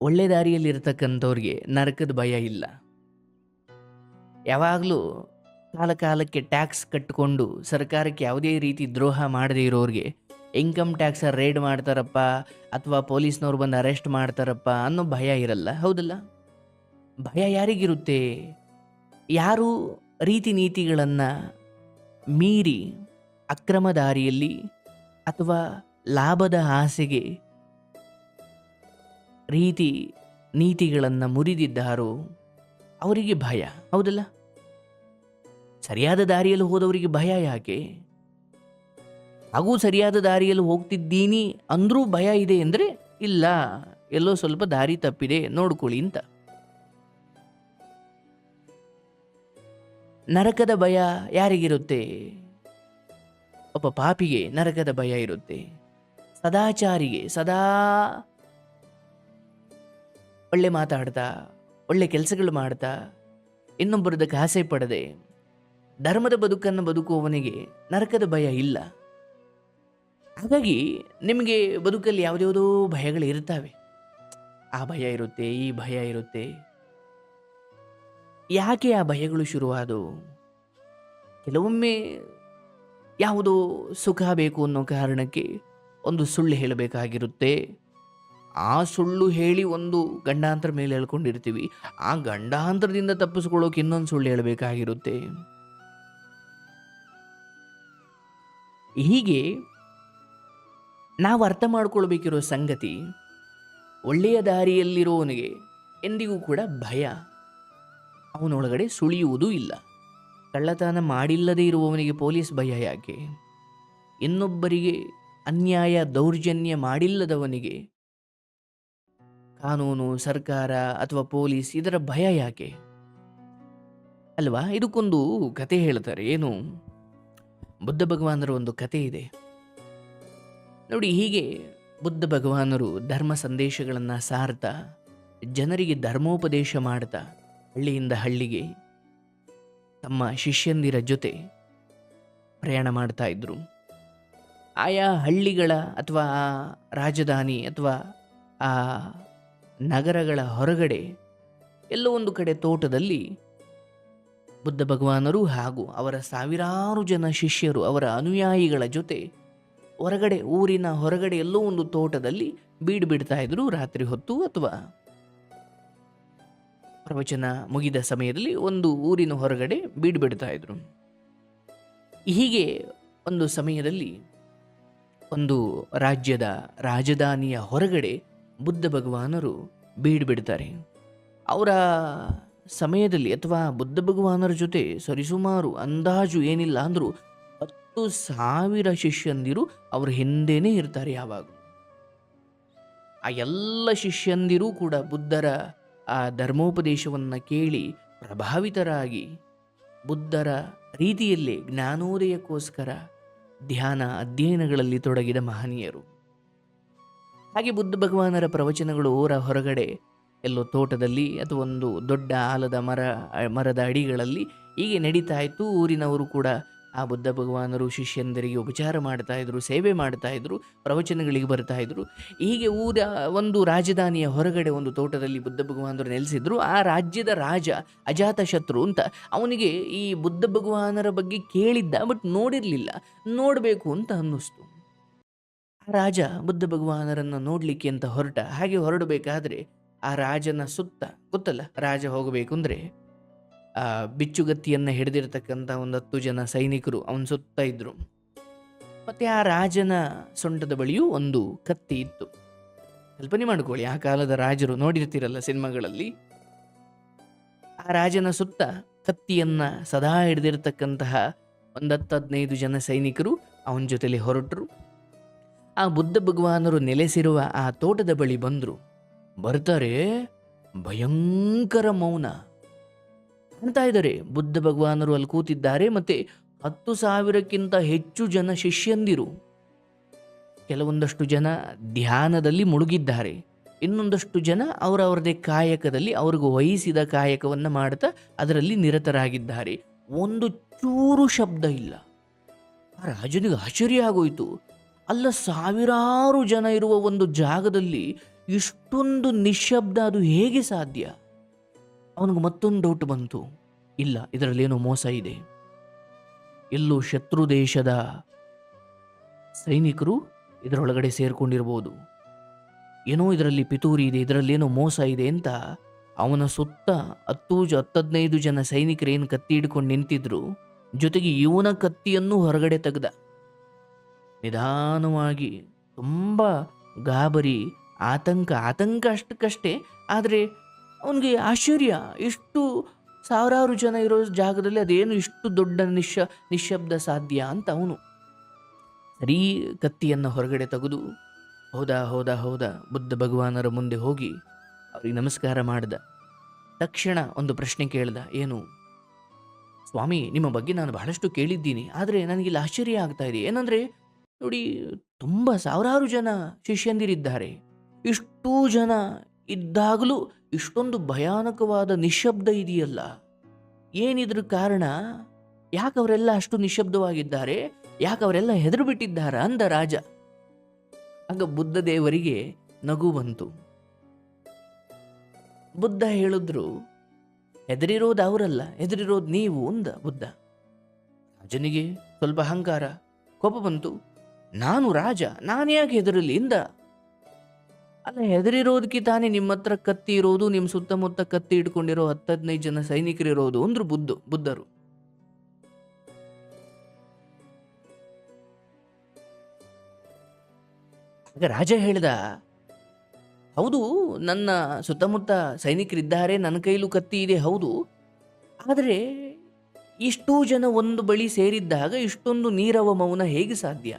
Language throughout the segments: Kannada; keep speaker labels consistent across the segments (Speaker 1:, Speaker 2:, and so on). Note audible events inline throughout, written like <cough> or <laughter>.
Speaker 1: ಒಳ್ಳೆ ದಾರಿಯಲ್ಲಿರ್ತಕ್ಕಂಥವ್ರಿಗೆ ನರಕದ ಭಯ ಇಲ್ಲ. ಯಾವಾಗಲೂ ಕಾಲ ಕಾಲಕ್ಕೆ ಟ್ಯಾಕ್ಸ್ ಕಟ್ಟಿಕೊಂಡು ಸರ್ಕಾರಕ್ಕೆ ಯಾವುದೇ ರೀತಿ ದ್ರೋಹ ಮಾಡದೇ ಇರೋರಿಗೆ ಇನ್ಕಮ್ ಟ್ಯಾಕ್ಸ ರೇಡ್ ಮಾಡ್ತಾರಪ್ಪ ಅಥವಾ ಪೊಲೀಸ್ನವ್ರು ಬಂದು ಅರೆಸ್ಟ್ ಮಾಡ್ತಾರಪ್ಪ ಅನ್ನೋ ಭಯ ಇರಲ್ಲ, ಹೌದಲ್ಲ? ಭಯ ಯಾರಿಗಿರುತ್ತೆ? ಯಾರು ರೀತಿ ನೀತಿಗಳನ್ನು ಮೀರಿ ಅಕ್ರಮ ದಾರಿಯಲ್ಲಿ ಅಥವಾ ಲಾಭದ ಆಸೆಗೆ ರೀತಿ ನೀತಿಗಳನ್ನು ಮುರಿದಿದ್ದಾರೋ ಅವರಿಗೆ ಭಯ, ಹೌದಲ್ಲ? ಸರಿಯಾದ ದಾರಿಯಲ್ಲಿ ಹೋದವರಿಗೆ ಭಯ ಯಾಕೆ? ಹಾಗೂ ಸರಿಯಾದ ದಾರಿಯಲ್ಲಿ ಹೋಗ್ತಿದ್ದೀನಿ ಅಂದರೂ ಭಯ ಇದೆ ಅಂದರೆ, ಇಲ್ಲ, ಎಲ್ಲೋ ಸ್ವಲ್ಪ ದಾರಿ ತಪ್ಪಿದೆ, ನೋಡ್ಕೊಳ್ಳಿ ಅಂತ. ನರಕದ ಭಯ ಯಾರಿಗಿರುತ್ತೆ? ಒಬ್ಬ ಪಾಪಿಗೆ ನರಕದ ಭಯ ಇರುತ್ತೆ. ಸದಾಚಾರಿಗೆ, ಸದಾ ಒಳ್ಳೆ ಮಾತಾಡ್ತಾ ಒಳ್ಳೆ ಕೆಲಸಗಳು ಮಾಡ್ತಾ ಇನ್ನೊಬ್ಬರದಕ್ಕೆ ಆಸೆ ಪಡದೆ ಧರ್ಮದ ಬದುಕನ್ನು ಬದುಕುವವನಿಗೆ ನರಕದ ಭಯ ಇಲ್ಲ. ಹಾಗಾಗಿ ನಿಮಗೆ ಬದುಕಲ್ಲಿ ಯಾವುದ್ಯಾವುದೋ ಭಯಗಳು ಇರ್ತವೆ. ಆ ಭಯ ಇರುತ್ತೆ, ಈ ಭಯ ಇರುತ್ತೆ. ಯಾಕೆ ಆ ಭಯಗಳು ಶುರುವಾದವು? ಕೆಲವೊಮ್ಮೆ ಯಾವುದೋ ಸುಖ ಬೇಕು ಅನ್ನೋ ಕಾರಣಕ್ಕೆ ಒಂದು ಸುಳ್ಳು ಹೇಳಬೇಕಾಗಿರುತ್ತೆ. ಆ ಸುಳ್ಳು ಹೇಳಿ ಒಂದು ಗಂಡಾಂತರ ಮೇಲೆ ಹೇಳ್ಕೊಂಡಿರ್ತೀವಿ ಆ ಗಂಡಾಂತರದಿಂದ ತಪ್ಪಿಸ್ಕೊಳ್ಳೋಕೆ ಇನ್ನೊಂದು ಸುಳ್ಳು ಹೇಳಬೇಕಾಗಿರುತ್ತೆ. ಹೀಗೆ ನಾವು ಅರ್ಥ ಮಾಡ್ಕೊಳ್ಬೇಕಿರೋ ಸಂಗತಿ, ಒಳ್ಳೆಯ ದಾರಿಯಲ್ಲಿರೋವನಿಗೆ ಎಂದಿಗೂ ಕೂಡ ಭಯ. ಅವನೊಳಗಡೆ ಸುಳಿಯುವುದೂ ಇಲ್ಲ. ಕಳ್ಳತನ ಮಾಡಿಲ್ಲದೆ ಇರುವವನಿಗೆ ಪೊಲೀಸ್ ಭಯ ಯಾಕೆ? ಇನ್ನೊಬ್ಬರಿಗೆ ಅನ್ಯಾಯ, ದೌರ್ಜನ್ಯ ಮಾಡಿಲ್ಲದವನಿಗೆ ಕಾನೂನು, ಸರ್ಕಾರ ಅಥವಾ ಪೊಲೀಸ್ ಇದರ ಭಯ ಯಾಕೆ? ಅಲ್ವಾ? ಇದಕ್ಕೊಂದು ಕತೆ ಹೇಳ್ತಾರೆ. ಏನು? ಬುದ್ಧ ಭಗವಾನರ ಒಂದು ಕತೆ ಇದೆ. ನೋಡಿ, ಹೀಗೆ ಬುದ್ಧ ಭಗವಾನರು ಧರ್ಮ ಸಂದೇಶಗಳನ್ನು ಸಾರ್ತಾ, ಜನರಿಗೆ ಧರ್ಮೋಪದೇಶ ಮಾಡ್ತಾ, ಹಳ್ಳಿಯಿಂದ ಹಳ್ಳಿಗೆ ತಮ್ಮ ಶಿಷ್ಯಂದಿರ ಜೊತೆ ಪ್ರಯಾಣ ಮಾಡ್ತಾ ಇದ್ರು. ಆಯಾ ಹಳ್ಳಿಗಳ ಅಥವಾ ರಾಜಧಾನಿ ಅಥವಾ ಆ ನಗರಗಳ ಹೊರಗಡೆ ಎಲ್ಲೋ ಒಂದು ಕಡೆ ತೋಟದಲ್ಲಿ ಬುದ್ಧ ಭಗವಾನರು ಹಾಗೂ ಅವರ ಸಾವಿರಾರು ಜನ ಶಿಷ್ಯರು ಅವರ ಅನುಯಾಯಿಗಳ ಜೊತೆ ಹೊರಗಡೆ, ಊರಿನ ಹೊರಗಡೆ ಎಲ್ಲೋ ಒಂದು ತೋಟದಲ್ಲಿ ಬೀಡು ಬಿಡ್ತಾ ಇದ್ರು ರಾತ್ರಿ ಹೊತ್ತು ಅಥವಾ ಪ್ರವಚನ ಮುಗಿದ ಸಮಯದಲ್ಲಿ ಒಂದು ಊರಿನ ಹೊರಗಡೆ ಬೀಡು ಬಿಡ್ತಾ ಇದ್ರು. ಹೀಗೆ ಒಂದು ಸಮಯದಲ್ಲಿ ಒಂದು ರಾಜ್ಯದ ರಾಜಧಾನಿಯ ಹೊರಗಡೆ ಬುದ್ಧ ಭಗವಾನರು ಬೀಡ್ಬಿಡ್ತಾರೆ ಅವರ ಸಮಯದಲ್ಲಿ ಅಥವಾ ಬುದ್ಧ ಭಗವಾನರ ಜೊತೆ ಸರಿಸುಮಾರು ಅಂದಾಜು ಏನಿಲ್ಲ ಅಂದರೂ ಹತ್ತು ಸಾವಿರ ಶಿಷ್ಯಂದಿರು ಅವರ ಹಿಂದೆನೇ ಇರ್ತಾರೆ ಯಾವಾಗ. ಆ ಎಲ್ಲ ಶಿಷ್ಯಂದಿರೂ ಕೂಡ ಬುದ್ಧರ ಆ ಧರ್ಮೋಪದೇಶವನ್ನು ಕೇಳಿ ಪ್ರಭಾವಿತರಾಗಿ ಬುದ್ಧರ ರೀತಿಯಲ್ಲೇ ಜ್ಞಾನೋದಯಕ್ಕೋಸ್ಕರ ಧ್ಯಾನ ಅಧ್ಯಯನಗಳಲ್ಲಿ ತೊಡಗಿದ ಮಹನೀಯರು. ಹಾಗೆ ಬುದ್ಧ ಭಗವಾನರ ಪ್ರವಚನಗಳು ಊರ ಹೊರಗಡೆ, ಎಲ್ಲೋ ತೋಟದಲ್ಲಿ ಅಥವಾ ಒಂದು ದೊಡ್ಡ ಆಲದ ಮರ, ಮರದ ಅಡಿಗಳಲ್ಲಿ ಹೀಗೆ ನಡೀತಾ ಇತ್ತು. ಊರಿನವರು ಕೂಡ ಆ ಬುದ್ಧ ಭಗವಾನರು, ಶಿಷ್ಯಂದರಿಗೆ ಉಪಚಾರ ಮಾಡ್ತಾ ಇದ್ರು, ಸೇವೆ ಮಾಡ್ತಾ ಇದ್ರು, ಪ್ರವಚನಗಳಿಗೆ ಬರ್ತಾ ಇದ್ರು. ಹೀಗೆ ಊರ ಒಂದು ರಾಜಧಾನಿಯ ಹೊರಗಡೆ ಒಂದು ತೋಟದಲ್ಲಿ ಬುದ್ಧ ಭಗವಾನರು ನೆಲೆಸಿದ್ರು. ಆ ರಾಜ್ಯದ ರಾಜ, ಅಜಾತ ಶತ್ರು ಅಂತ ಅವನಿಗೆ ಈ ಬುದ್ಧ ಭಗವಾನರ ಬಗ್ಗೆ ಕೇಳಿದ್ದ, ಬಟ್ ನೋಡಿರಲಿಲ್ಲ. ನೋಡಬೇಕು ಅಂತ ಅನ್ನಿಸ್ತು. ರಾಜ ಬುದ್ಧ ಭಗವಾನರನ್ನು ನೋಡಲಿಕ್ಕೆ ಅಂತ ಹೊರಟ. ಹಾಗೆ ಹೊರಡಬೇಕಾದ್ರೆ ಆ ರಾಜನ ಸುತ್ತ ಗೊತ್ತಲ್ಲ, ರಾಜ ಹೋಗಬೇಕು ಅಂದರೆ ಆ ಬಿಚ್ಚುಗತ್ತಿಯನ್ನು ಹಿಡಿದಿರ್ತಕ್ಕಂಥ ಒಂದು ಹತ್ತು ಜನ ಸೈನಿಕರು ಅವನ ಸುತ್ತ ಇದ್ರು. ಮತ್ತೆ ಆ ರಾಜನ ಸೊಂಟದ ಬಳಿಯೂ ಒಂದು ಕತ್ತಿ ಇತ್ತು. ಕಲ್ಪನೆ ಮಾಡ್ಕೊಳ್ಳಿ, ಆ ಕಾಲದ ರಾಜರು ನೋಡಿರ್ತೀರಲ್ಲ ಸಿನಿಮಾಗಳಲ್ಲಿ? ಆ ರಾಜನ ಸುತ್ತ ಕತ್ತಿಯನ್ನ ಸದಾ ಹಿಡಿದಿರ್ತಕ್ಕಂತಹ ಒಂದು ಹದಿನೈದು ಜನ ಸೈನಿಕರು ಅವನ ಜೊತೆಲಿ ಹೊರಟರು. ಆ ಬುದ್ಧ ಭಗವಾನರು ನೆಲೆಸಿರುವ ಆ ತೋಟದ ಬಳಿ ಬಂದರು. ಬರ್ತಾರೆ, ಭಯಂಕರ ಮೌನ. ಅಂತ ಇದ್ದಾರೆ ಬುದ್ಧ ಭಗವಾನರು ಅಲ್ಲಿ ಕೂತಿದ್ದಾರೆ ಮತ್ತೆ ಹತ್ತು ಸಾವಿರಕ್ಕಿಂತ ಹೆಚ್ಚು ಜನ ಶಿಷ್ಯಂದಿರು. ಕೆಲವೊಂದಷ್ಟು ಜನ ಧ್ಯಾನದಲ್ಲಿ ಮುಳುಗಿದ್ದಾರೆ. ಇನ್ನೊಂದಷ್ಟು ಜನ ಅವರವರದೇ ಕಾಯಕದಲ್ಲಿ ಅವ್ರಿಗೆ ವಹಿಸಿದ ಕಾಯಕವನ್ನು ಮಾಡ್ತಾ ಅದರಲ್ಲಿ ನಿರತರಾಗಿದ್ದಾರೆ. ಒಂದು ಚೂರು ಶಬ್ದ ಇಲ್ಲ. ಆ ರಾಜನಿಗೆ ಆಶ್ಚರ್ಯ ಆಗೋಯ್ತು. ಅಲ್ಲ ಸಾವಿರಾರು ಜನ ಇರುವ ಒಂದು ಜಾಗದಲ್ಲಿ ಇಷ್ಟೊಂದು ನಿಶ್ಶಬ್ದ ಅದು ಹೇಗೆ ಸಾಧ್ಯ? ಅವನಿಗೆ ಮತ್ತೊಂದು ಡೌಟ್ ಬಂತು. ಇಲ್ಲ ಇದರಲ್ಲೇನೋ ಮೋಸ ಇದೆ. ಎಲ್ಲೋ ಶತ್ರು ದೇಶದ ಸೈನಿಕರು ಇದರೊಳಗಡೆ ಸೇರಿಕೊಂಡಿರ್ಬೋದು. ಏನೋ ಇದರಲ್ಲಿ ಪಿತೂರಿ ಇದೆ ಇದರಲ್ಲೇನೋ ಮೋಸ ಇದೆ ಅಂತ ಅವನ ಸುತ್ತ ಹತ್ತು ಹತ್ತದೈದು ಜನ ಸೈನಿಕರು ಏನು ಕತ್ತಿ ಹಿಡ್ಕೊಂಡು ನಿಂತಿದ್ರು, ಜೊತೆಗೆ ಇವನ ಕತ್ತಿಯನ್ನು ಹೊರಗಡೆ ತೆಗೆದ. ನಿಧಾನವಾಗಿ ತುಂಬ ಗಾಬರಿ, ಆತಂಕ ಆತಂಕ ಅಷ್ಟಕ್ಕಷ್ಟೇ. ಆದರೆ ಅವನಿಗೆ ಆಶ್ಚರ್ಯ, ಇಷ್ಟು ಸಾವಿರಾರು ಜನ ಇರೋ ಜಾಗದಲ್ಲಿ ಅದೇನು ಇಷ್ಟು ದೊಡ್ಡ ನಿಶ ನಿಶಬ್ದ ಸಾಧ್ಯ ಅಂತ ಅವನು. ಸರಿ ಕತ್ತಿಯನ್ನು ಹೊರಗಡೆ ತೆಗೆದು, ಹೌದಾ ಹೌದಾ ಹೌದಾ, ಬುದ್ಧ ಭಗವಾನರ ಮುಂದೆ ಹೋಗಿ ಅವರಿಗೆ ನಮಸ್ಕಾರ ಮಾಡ್ದ. ತಕ್ಷಣ ಒಂದು ಪ್ರಶ್ನೆ ಕೇಳ್ದ, ಏನು, ಸ್ವಾಮಿ, ನಿಮ್ಮ ಬಗ್ಗೆ ನಾನು ಬಹಳಷ್ಟು ಕೇಳಿದ್ದೀನಿ, ಆದರೆ ನನಗಿಲ್ಲಿ ಆಶ್ಚರ್ಯ ಆಗ್ತಾ ಇದೆ. ಏನಂದ್ರೆ ನೋಡಿ, ತುಂಬ ಸಾವಿರಾರು ಜನ ಶಿಷ್ಯಂದಿರಿದ್ದಾರೆ. ಇಷ್ಟೂ ಜನ ಇದ್ದಾಗಲೂ ಇಷ್ಟೊಂದು ಭಯಾನಕವಾದ ನಿಶಬ್ದ ಇದೆಯಲ್ಲ. ಏನಿದ್ರ ಕಾರಣ ಯಾಕೆ ಅವರೆಲ್ಲ ಅಷ್ಟು ನಿಶಬ್ದವಾಗಿದ್ದಾರೆ ಯಾಕೆ ಅವರೆಲ್ಲ ಹೆದರು ಬಿಟ್ಟಿದ್ದಾರ ಅಂದ ರಾಜ. ಆಗ ಬುದ್ಧ ದೇವರಿಗೆ ನಗು ಬಂತು. ಬುದ್ಧ ಹೇಳಿದ್ರು, ಹೆದರಿರೋದು ಅವರಲ್ಲ, ಹೆದರಿರೋದು ನೀವು ಅಂದ ಬುದ್ಧ. ರಾಜನಿಗೆ ಸ್ವಲ್ಪ ಅಹಂಕಾರ, ಕೋಪ ಬಂತು. ನಾನು ರಾಜ, ನಾನು ಯಾಕೆ ಹೆದರಲಿ ಇಂದ ಅಲ್ಲ, ಹೆದರಿರೋದಕ್ಕೆ ತಾನೇ ನಿಮ್ಮ ಹತ್ರ ಕತ್ತಿ ಇರೋದು, ನಿಮ್ಮ ಸುತ್ತಮುತ್ತ ಕತ್ತಿ ಇಟ್ಕೊಂಡಿರೋ ಹತ್ತದನೈದು ಜನ ಸೈನಿಕರಿರೋದು ಅಂದ್ರು ಬುದ್ಧ, ಬುದ್ಧರು. ರಾಜ ಹೇಳ್ದ, ಹೌದು, ನನ್ನ ಸುತ್ತಮುತ್ತ ಸೈನಿಕರಿದ್ದಾರೆ, ನನ್ನ ಕೈಲೂ ಕತ್ತಿ ಇದೆ, ಹೌದು. ಆದರೆ ಇಷ್ಟೂ ಜನ ಒಂದು ಬಳಿ ಸೇರಿದ್ದಾಗ ಇಷ್ಟೊಂದು ನೀರವ ಮೌನ ಹೇಗೆ ಸಾಧ್ಯ?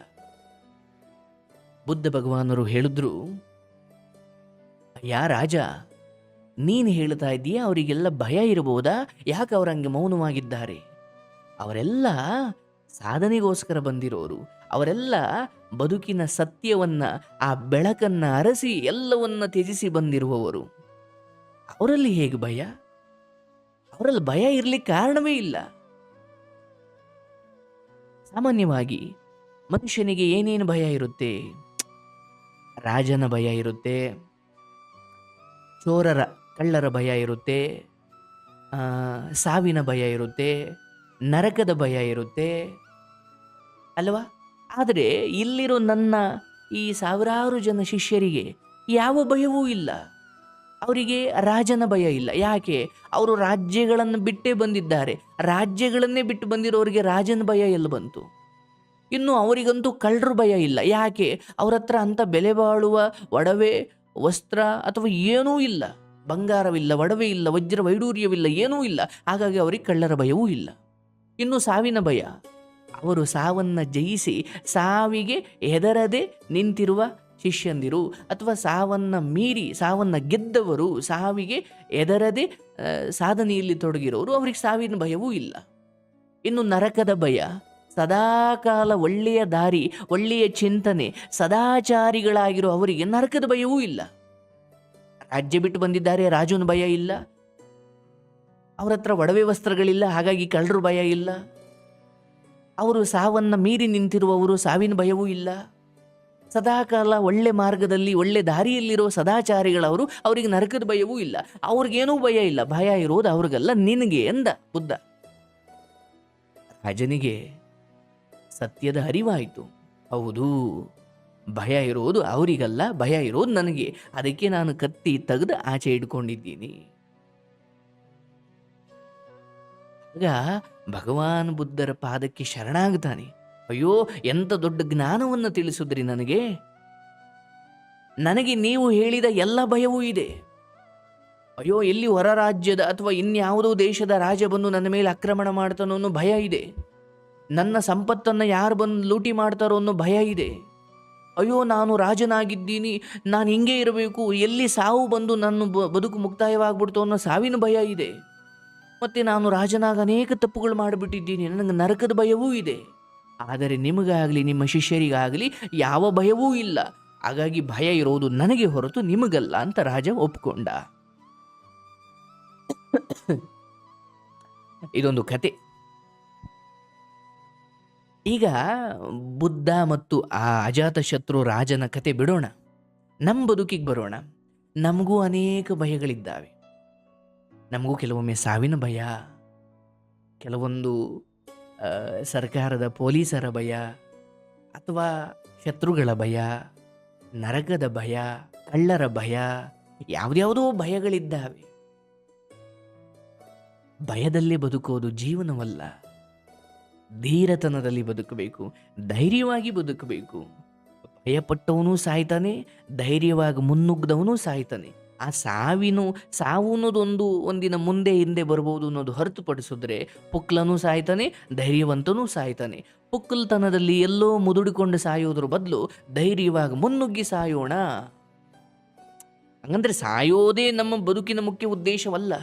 Speaker 1: ಬುದ್ಧ ಭಗವಾನರು ಹೇಳಿದ್ರು, ಯಾ ರಾಜ, ನೀನು ಹೇಳ್ತಾ ಇದ್ದೀಯಾ? ಅವರಿಗೆಲ್ಲ ಭಯ ಇರಬಹುದಾ? ಯಾಕೆ ಅವ್ರು ಹಂಗೆ ಮೌನವಾಗಿದ್ದಾರೆ? ಅವರೆಲ್ಲ ಸಾಧನೆಗೋಸ್ಕರ ಬಂದಿರೋರು. ಅವರೆಲ್ಲ ಬದುಕಿನ ಸತ್ಯವನ್ನ, ಆ ಬೆಳಕನ್ನ ಅರಸಿ ಎಲ್ಲವನ್ನ ತ್ಯಜಿಸಿ ಬಂದಿರುವವರು. ಅವರಲ್ಲಿ ಹೇಗೆ ಭಯ? ಅವರಲ್ಲಿ ಭಯ ಇರಲಿಕ್ಕೆ ಕಾರಣವೇ ಇಲ್ಲ. ಸಾಮಾನ್ಯವಾಗಿ ಮನುಷ್ಯನಿಗೆ ಏನೇನು ಭಯ ಇರುತ್ತೆ? ರಾಜನ ಭಯ ಇರುತ್ತೆ, ಚೋರರ, ಕಳ್ಳರ ಭಯ ಇರುತ್ತೆ ಸಾವಿನ ಭಯ ಇರುತ್ತೆ, ನರಕದ ಭಯ ಇರುತ್ತೆ, ಅಲ್ವಾ? ಆದರೆ ಇಲ್ಲಿರೋ ನನ್ನ ಈ ಸಾವಿರಾರು ಜನ ಶಿಷ್ಯರಿಗೆ ಯಾವ ಭಯವೂ ಇಲ್ಲ. ಅವರಿಗೆ ರಾಜನ ಭಯ ಇಲ್ಲ. ಯಾಕೆ? ಅವರು ರಾಜ್ಯಗಳನ್ನು ಬಿಟ್ಟೇ ಬಂದಿದ್ದಾರೆ. ರಾಜ್ಯಗಳನ್ನೇ ಬಿಟ್ಟು ಬಂದಿರೋರಿಗೆ ರಾಜನ ಭಯ ಎಲ್ಲಿ ಬಂತು? ಇನ್ನು ಅವರಿಗಂತೂ ಕಳ್ಳರ ಭಯ ಇಲ್ಲ. ಯಾಕೆ? ಅವ್ರ ಹತ್ರ ಅಂಥ ಬೆಲೆ ಬಾಳುವ ಒಡವೆ, ವಸ್ತ್ರ ಅಥವಾ ಏನೂ ಇಲ್ಲ. ಬಂಗಾರವಿಲ್ಲ ಒಡವೆ ಇಲ್ಲ ವಜ್ರ ವೈಡೂರ್ಯವಿಲ್ಲ, ಏನೂ ಇಲ್ಲ. ಹಾಗಾಗಿ ಅವರಿಗೆ ಕಳ್ಳರ ಭಯವೂ ಇಲ್ಲ. ಇನ್ನು ಸಾವಿನ ಭಯ. ಅವರು ಸಾವನ್ನು ಜಯಿಸಿ ಸಾವಿಗೆ ಹೆದರದೆ ನಿಂತಿರುವ ಶಿಷ್ಯಂದಿರು ಅಥವಾ ಸಾವನ್ನ ಮೀರಿ, ಸಾವನ್ನ ಗೆದ್ದವರು ಸಾವಿಗೆ ಎದರದೆ ಸಾಧನೆಯಲ್ಲಿ ತೊಡಗಿರೋರು, ಅವ್ರಿಗೆ ಸಾವಿನ ಭಯವೂ ಇಲ್ಲ. ಇನ್ನು ನರಕದ ಭಯ. ಸದಾಕಾಲ ಒಳ್ಳೆಯ ದಾರಿ, ಒಳ್ಳೆಯ ಚಿಂತನೆ, ಸದಾಚಾರಿಗಳಾಗಿರೋ ಅವರಿಗೆ ನರಕದ ಭಯವೂ ಇಲ್ಲ. ರಾಜ್ಯ ಬಿಟ್ಟು ಬಂದಿದ್ದಾರೆ, ರಾಜನ ಭಯ ಇಲ್ಲ. ಅವರ ಹತ್ರ ಒಡವೆ ವಸ್ತ್ರಗಳಿಲ್ಲ, ಹಾಗಾಗಿ ಕಳ್ಳರು ಭಯ ಇಲ್ಲ. ಅವರು ಸಾವನ್ನ ಮೀರಿ ನಿಂತಿರುವವರು ಸಾವಿನ ಭಯವೂ ಇಲ್ಲ. ಸದಾಕಾಲ ಒಳ್ಳೆ ಮಾರ್ಗದಲ್ಲಿ, ಒಳ್ಳೆ ದಾರಿಯಲ್ಲಿರೋ ಸದಾಚಾರಿಗಳವರು ಅವರಿಗೆ ನರಕದ ಭಯವೂ ಇಲ್ಲ. ಅವ್ರಿಗೇನೂ ಭಯ ಇಲ್ಲ. ಭಯ ಇರೋದು ಅವ್ರಿಗಲ್ಲ, ನಿನಗೆ ಎಂದ ಬುದ್ಧ. ರಾಜನಿಗೆ ಸತ್ಯದ ಹರಿವಾಯಿತು. ಹೌದು, ಭಯ ಇರೋದು ಅವರಿಗಲ್ಲ, ಭಯ ಇರೋದು ನನಗೆ. ಅದಕ್ಕೆ ನಾನು ಕತ್ತಿ ತೆಗೆದು ಆಚೆ ಇಟ್ಕೊಂಡಿದ್ದೀನಿ ಆಗ ಭಗವಾನ್ ಬುದ್ಧರ ಪಾದಕ್ಕೆ ಶರಣಾಗ್ತಾನೆ. ಅಯ್ಯೋ ಎಂತ ದೊಡ್ಡ ಜ್ಞಾನವನ್ನು ತಿಳಿಸಿದ್ರಿ ನನಗೆ. ನನಗೆ ನೀವು ಹೇಳಿದ ಎಲ್ಲ ಭಯವೂ ಇದೆ. ಅಯ್ಯೋ, ಎಲ್ಲಿ ಹೊರ ರಾಜ್ಯದ ಅಥವಾ ಇನ್ಯಾವುದೋ ದೇಶದ ರಾಜ ಬಂದು ನನ್ನ ಮೇಲೆ ಆಕ್ರಮಣ ಮಾಡ್ತಾನೋ ಭಯ ಇದೆ. ನನ್ನ ಸಂಪತ್ತನ್ನು ಯಾರು ಬಂದು ಲೂಟಿ ಮಾಡ್ತಾರೋ ಅನ್ನೋ ಭಯ ಇದೆ. ಅಯ್ಯೋ, ನಾನು ರಾಜನಾಗಿದ್ದೀನಿ, ನಾನು ಹಿಂಗೆ ಇರಬೇಕು, ಎಲ್ಲಿ ಸಾವು ಬಂದು ನನ್ನ ಬದುಕು ಮುಕ್ತಾಯವಾಗ್ಬಿಡ್ತು ಅನ್ನೋ ಸಾವಿನ ಭಯ ಇದೆ. ಮತ್ತು ನಾನು ರಾಜನಾಗ ಅನೇಕ ತಪ್ಪುಗಳು ಮಾಡಿಬಿಟ್ಟಿದ್ದೀನಿ, ನನಗೆ ನರಕದ ಭಯವೂ ಇದೆ. ಆದರೆ ನಿಮಗಾಗಲಿ, ನಿಮ್ಮ ಶಿಷ್ಯರಿಗಾಗಲಿ ಯಾವ ಭಯವೂ ಇಲ್ಲ. ಹಾಗಾಗಿ ಭಯ ಇರೋದು ನನಗೆ ಹೊರತು ನಿಮಗಲ್ಲ ಅಂತ ರಾಜ ಒಪ್ಕೊಂಡ. <coughs> ಇದೊಂದು ಕತೆ. ಈಗ ಬುದ್ಧ ಮತ್ತು ಆ ಅಜಾತಶತ್ರು ರಾಜನ ಕತೆ ಬಿಡೋಣ. ನಮ್ಮ ಬದುಕಿಗೆ ಬರೋಣ. ನಮಗೂ ಅನೇಕ ಭಯಗಳಿದ್ದಾವೆ. ನಮಗೂ ಕೆಲವೊಮ್ಮೆ ಸಾವಿನ ಭಯ, ಕೆಲವೊಂದು ಸರ್ಕಾರದ ಪೊಲೀಸರ ಭಯ ಅಥವಾ ಶತ್ರುಗಳ ಭಯ, ನರಕದ ಭಯ, ಕಳ್ಳರ ಭಯ, ಯಾವುದ್ಯಾವುದೋ ಭಯಗಳಿದ್ದಾವೆ. ಭಯದಲ್ಲೇ ಬದುಕೋದು ಜೀವನವಲ್ಲ. ಧೀರತನದಲ್ಲಿ ಬದುಕಬೇಕು, ಧೈರ್ಯವಾಗಿ ಬದುಕಬೇಕು. ಭಯಪಟ್ಟವನು ಸಾಯ್ತಾನೆ, ಧೈರ್ಯವಾಗಿ ಮುನ್ನುಗ್ಗದವನು ಸಾಯ್ತಾನೆ. ಆ ಸಾವಿನ ಸಾವು ಅನ್ನೋದೊಂದು ಒಂದಿನ ಮುಂದೆ ಹಿಂದೆ ಬರ್ಬೋದು ಅನ್ನೋದು ಹೊರತುಪಡಿಸಿದ್ರೆ ಪುಕ್ಲನೂ ಸಾಯ್ತಾನೆ, ಧೈರ್ಯವಂತನೂ ಸಾಯ್ತಾನೆ. ಪುಕ್ಕಲ್ತನದಲ್ಲಿ ಎಲ್ಲೋ ಮುದುಡಿಕೊಂಡು ಸಾಯೋದ್ರ ಬದಲು ಧೈರ್ಯವಾಗಿ ಮುನ್ನುಗ್ಗಿ ಸಾಯೋಣ. ಹಂಗಂದ್ರೆ ಸಾಯೋದೇ ನಮ್ಮ ಬದುಕಿನ ಮುಖ್ಯ ಉದ್ದೇಶವಲ್ಲ.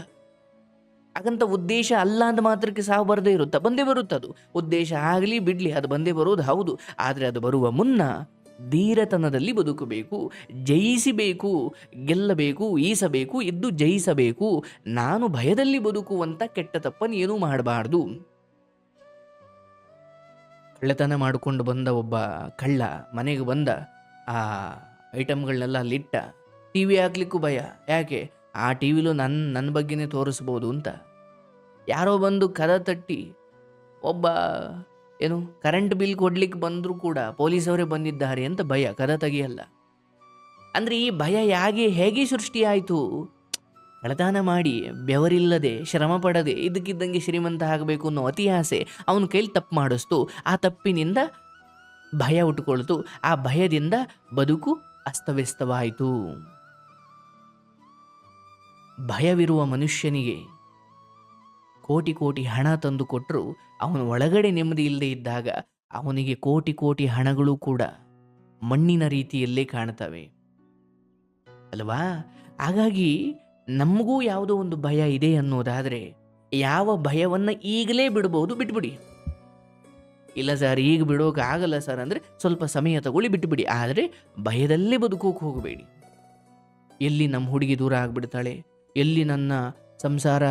Speaker 1: ಹಾಗಂತ ಉದ್ದೇಶ ಅಲ್ಲ ಅಂದ ಮಾತ್ರಕ್ಕೆ ಸಾವು ಬರದೇ ಇರುತ್ತಾ? ಬಂದೇ ಬರುತ್ತದು ಉದ್ದೇಶ ಆಗಲಿ ಬಿಡಲಿ, ಅದು ಬಂದೇ ಬರೋದು ಹೌದು. ಆದರೆ ಅದು ಬರುವ ಮುನ್ನ ಧೀರತನದಲ್ಲಿ ಬದುಕಬೇಕು, ಜಯಿಸಬೇಕು, ಗೆಲ್ಲಬೇಕು, ಈಸಬೇಕು ಇದ್ದು ಜಯಿಸಬೇಕು. ನಾನು ಭಯದಲ್ಲಿ ಬದುಕುವಂಥ ಕೆಟ್ಟ ತಪ್ಪನ್ನು ಏನೂ ಮಾಡಬಾರ್ದು. ಕಳ್ಳತನ ಮಾಡಿಕೊಂಡು ಬಂದ ಒಬ್ಬ ಕಳ್ಳ ಮನೆಗೆ ಬಂದ. ಆ ಐಟಮ್ಗಳನ್ನೆಲ್ಲ ಅಲ್ಲಿಟ್ಟ ಟಿ ವಿ ಹಾಕ್ಲಿಕ್ಕೂ ಭಯ. ಯಾಕೆ? ಆ ಟಿ ವಿಲೂ ನನ್ನ ನನ್ನ ಬಗ್ಗೆನೇ ತೋರಿಸ್ಬೋದು ಅಂತ. ಯಾರೋ ಬಂದು ಕದ ತಟ್ಟಿ, ಒಬ್ಬ ಏನು ಕರೆಂಟ್ ಬಿಲ್ ಕೊಡ್ಲಿಕ್ಕೆ ಬಂದರೂ ಕೂಡ ಪೊಲೀಸವರೇ ಬಂದಿದ್ದಾರೆ ಅಂತ ಭಯ, ಕದ ತೆಗಿಯಲ್ಲ. ಅಂದರೆ ಈ ಭಯ ಯಾಗೆ, ಹೇಗೆ ಸೃಷ್ಟಿಯಾಯಿತು ಕಳತನ ಮಾಡಿ, ಬೆವರಿಲ್ಲದೆ, ಶ್ರಮ ಪಡದೆ ಇದಕ್ಕಿದ್ದಂಗೆ ಶ್ರೀಮಂತ ಆಗಬೇಕು ಅನ್ನೋ ಅತಿ ಆಸೆ ಅವನ ಕೈಲಿ ತಪ್ಪು ಮಾಡಿಸ್ತು. ಆ ತಪ್ಪಿನಿಂದ ಭಯ ಉಟ್ಕೊಳ್ತು. ಆ ಭಯದಿಂದ ಬದುಕು ಅಸ್ತವ್ಯಸ್ತವಾಯಿತು. ಭಯವಿರುವ ಮನುಷ್ಯನಿಗೆ ಕೋಟಿ ಕೋಟಿ ಹಣ ತಂದು ಕೊಟ್ಟರೂ ಅವನ ಒಳಗಡೆ ನೆಮ್ಮದಿ ಇಲ್ಲದೆ ಇದ್ದಾಗ ಅವನಿಗೆ ಕೋಟಿ ಕೋಟಿ ಹಣಗಳು ಕೂಡ ಮಣ್ಣಿನ ರೀತಿಯಲ್ಲೇ ಕಾಣ್ತವೆ ಅಲ್ವಾ? ಹಾಗಾಗಿ ನಮಗೂ ಯಾವುದೋ ಒಂದು ಭಯ ಇದೆ ಅನ್ನೋದಾದರೆ ಯಾವ ಭಯವನ್ನು ಈಗಲೇ ಬಿಡ್ಬೋದು ಬಿಟ್ಬಿಡಿ. ಇಲ್ಲ ಸರ್, ಈಗ ಬಿಡೋಕೆ ಆಗಲ್ಲ ಸರ್ ಅಂದರೆ ಸ್ವಲ್ಪ ಸಮಯ ತಗೊಳ್ಳಿ ಬಿಟ್ಟುಬಿಡಿ ಆದರೆ ಭಯದಲ್ಲೇ ಬದುಕೋಕೆ ಹೋಗಬೇಡಿ. ಎಲ್ಲಿ ನಮ್ಮ ಹುಡುಗಿ ದೂರ ಆಗಿಬಿಡ್ತಾಳೆ? ಎಲ್ಲಿ ನನ್ನ ಸಂಸಾರ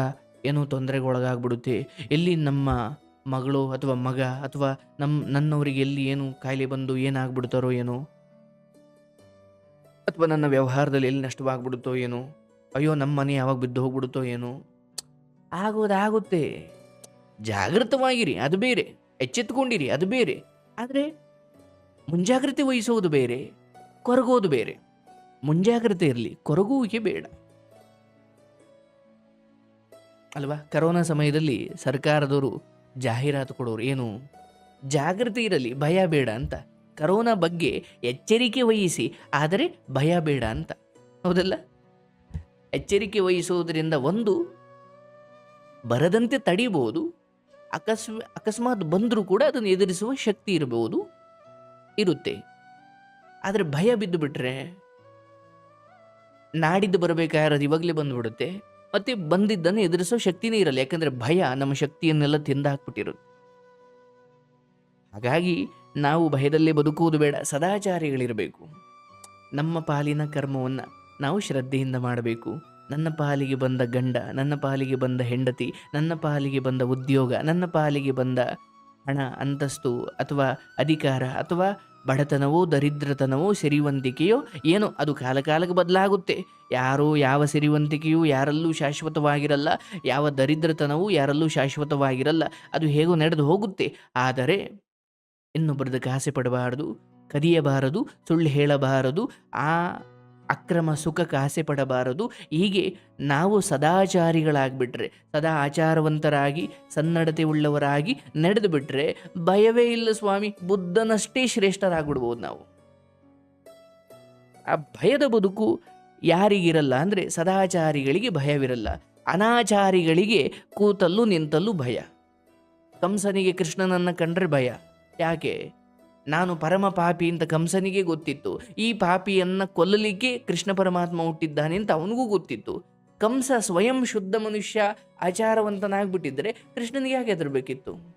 Speaker 1: ಏನೋ ತೊಂದರೆಗೊಳಗಾಗ್ಬಿಡುತ್ತೆ, ಎಲ್ಲಿ ನಮ್ಮ ಮಗಳು ಅಥವಾ ಮಗ ಅಥವಾ ನಮ್ಮ ನನ್ನವರಿಗೆ ಎಲ್ಲಿ ಏನು ಕಾಯಿಲೆ ಬಂದು ಏನಾಗ್ಬಿಡ್ತಾರೋ ಏನೋ? ಅಥವಾ ನನ್ನ ವ್ಯವಹಾರದಲ್ಲಿ ಎಲ್ಲಿ ನಷ್ಟವಾಗ್ಬಿಡುತ್ತೋ ಏನೋ? ಅಯ್ಯೋ, ನಮ್ಮ ಮನೆ ಯಾವಾಗ ಬಿದ್ದು ಹೋಗ್ಬಿಡುತ್ತೋ ಏನೋ? ಆಗೋದಾಗುತ್ತೆ. ಜಾಗೃತವಾಗಿರಿ, ಅದು ಬೇರೆ. ಎಚ್ಚೆತ್ಕೊಂಡಿರಿ, ಅದು ಬೇರೆ. ಆದರೆ ಮುಂಜಾಗ್ರತೆ ವಹಿಸೋದು ಬೇರೆ, ಕೊರಗೋದು ಬೇರೆ. ಮುಂಜಾಗ್ರತೆ ಇರಲಿ, ಕೊರಗುವಿಕೆ ಬೇಡ. ಅಲ್ವಾ? ಕರೋನಾ ಸಮಯದಲ್ಲಿ ಸರ್ಕಾರದವರು ಜಾಹೀರಾತು ಕೊಡೋರು ಏನು? ಜಾಗೃತಿ ಇರಲಿ, ಭಯ ಬೇಡ ಅಂತ. ಕರೋನಾ ಬಗ್ಗೆ ಎಚ್ಚರಿಕೆ ವಹಿಸಿ, ಆದರೆ ಭಯ ಬೇಡ ಅಂತ. ಹೌದಲ್ಲ? ಎಚ್ಚರಿಕೆ ವಹಿಸುವುದರಿಂದ ಒಂದು, ಬರದಂತೆ ತಡಿಬೋದು ಅಕಸ್ಮ ಅಕಸ್ಮಾತ್ ಬಂದರೂ ಕೂಡ ಅದನ್ನು ಎದುರಿಸುವ ಶಕ್ತಿ ಇರಬಹುದು ಇರುತ್ತೆ. ಆದರೆ ಭಯ ಬಿದ್ದು ಬಿಟ್ಟರೆ ನಾಡಿದ್ದು ಬರಬೇಕಾಗಿರೋದು ಇವಾಗಲೇ ಬಂದ್ಬಿಡುತ್ತೆ. ಮತ್ತೆ ಬಂದಿದ್ದನ್ನು ಎದುರಿಸೋ ಶಕ್ತಿನೇ ಇರಲ್ಲ. ಯಾಕಂದ್ರೆ ಭಯ ನಮ್ಮ ಶಕ್ತಿಯನ್ನೆಲ್ಲ ತಿಂದಾಕ್ಬಿಟ್ಟಿರುತ್ತೆ ಹಾಗಾಗಿ ನಾವು ಭಯದಲ್ಲೇ ಬದುಕುವುದು ಬೇಡ. ಸದಾಚಾರಿಗಳಿರಬೇಕು. ನಮ್ಮ ಪಾಲಿನ ಕರ್ಮವನ್ನು ನಾವು ಶ್ರದ್ಧೆಯಿಂದ ಮಾಡಬೇಕು. ನನ್ನ ಪಾಲಿಗೆ ಬಂದ ಗಂಡ, ನನ್ನ ಪಾಲಿಗೆ ಬಂದ ಹೆಂಡತಿ, ನನ್ನ ಪಾಲಿಗೆ ಬಂದ ಉದ್ಯೋಗ, ನನ್ನ ಪಾಲಿಗೆ ಬಂದ ಹಣ, ಅಂತಸ್ತು ಅಥವಾ ಅಧಿಕಾರ ಅಥವಾ ಬಡತನವೋ, ದರಿದ್ರತನವೋ, ಸಿರಿವಂತಿಕೆಯೋ, ಏನೋ, ಅದು ಕಾಲಕಾಲಕ್ಕೆ ಬದಲಾಗುತ್ತೆ. ಯಾರೋ ಯಾವ ಸಿರಿವಂತಿಕೆಯೂ ಯಾರಲ್ಲೂ ಶಾಶ್ವತವಾಗಿರಲ್ಲ, ಯಾವ ದರಿದ್ರತನವೂ ಯಾರಲ್ಲೂ ಶಾಶ್ವತವಾಗಿರಲ್ಲ, ಅದು ಹೇಗೋ ನಡೆದು ಹೋಗುತ್ತೆ. ಆದರೆ, ಇನ್ನೊಬ್ಬರದಕ್ಕೆ ಆಸೆ ಪಡಬಾರದು, ಕದಿಯಬಾರದು, ಸುಳ್ಳು ಹೇಳಬಾರದು, ಆ ಅಕ್ರಮ ಸುಖಕ್ಕೆ ಆಸೆ ಪಡಬಾರದು. ಹೀಗೆ ನಾವು ಸದಾಚಾರಿಗಳಾಗ್ಬಿಟ್ರೆ, ಸದಾ ಆಚಾರವಂತರಾಗಿ, ಸನ್ನಡತೆ ಉಳ್ಳವರಾಗಿ ನಡೆದು ಬಿಟ್ರೆ ಭಯವೇ ಇಲ್ಲ ಸ್ವಾಮಿ, ಬುದ್ಧನಷ್ಟೇ ಶ್ರೇಷ್ಠರಾಗ್ಬಿಡ್ಬೋದು ನಾವು. ಆ ಭಯದ ಬದುಕು ಯಾರಿಗಿರಲ್ಲ ಅಂದರೆ ಸದಾಚಾರಿಗಳಿಗೆ ಭಯವಿರಲ್ಲ. ಅನಾಚಾರಿಗಳಿಗೆ ಕೂತಲ್ಲೂ ನಿಂತಲ್ಲೂ ಭಯ. ಕಂಸನಿಗೆ ಕೃಷ್ಣನನ್ನು ಕಂಡ್ರೆ ಭಯ. ಯಾಕೆ? ನಾನು ಪರಮ ಪಾಪಿ ಅಂತ ಕಂಸನಿಗೆ ಗೊತ್ತಿತ್ತು. ಈ ಪಾಪಿಯನ್ನು ಕೊಲ್ಲಲಿಕ್ಕೆ ಕೃಷ್ಣ ಪರಮಾತ್ಮ ಹುಟ್ಟಿದ್ದಾನೆ ಅಂತ ಅವನಿಗೂ ಗೊತ್ತಿತ್ತು. ಕಂಸ ಸ್ವಯಂ ಶುದ್ಧ ಮನುಷ್ಯ, ಆಚಾರವಂತನಾಗ್ಬಿಟ್ಟಿದ್ರೆ ಕೃಷ್ಣನಿಗೆ ಯಾಕೆ ಹೆದರ್ಬೇಕಿತ್ತು?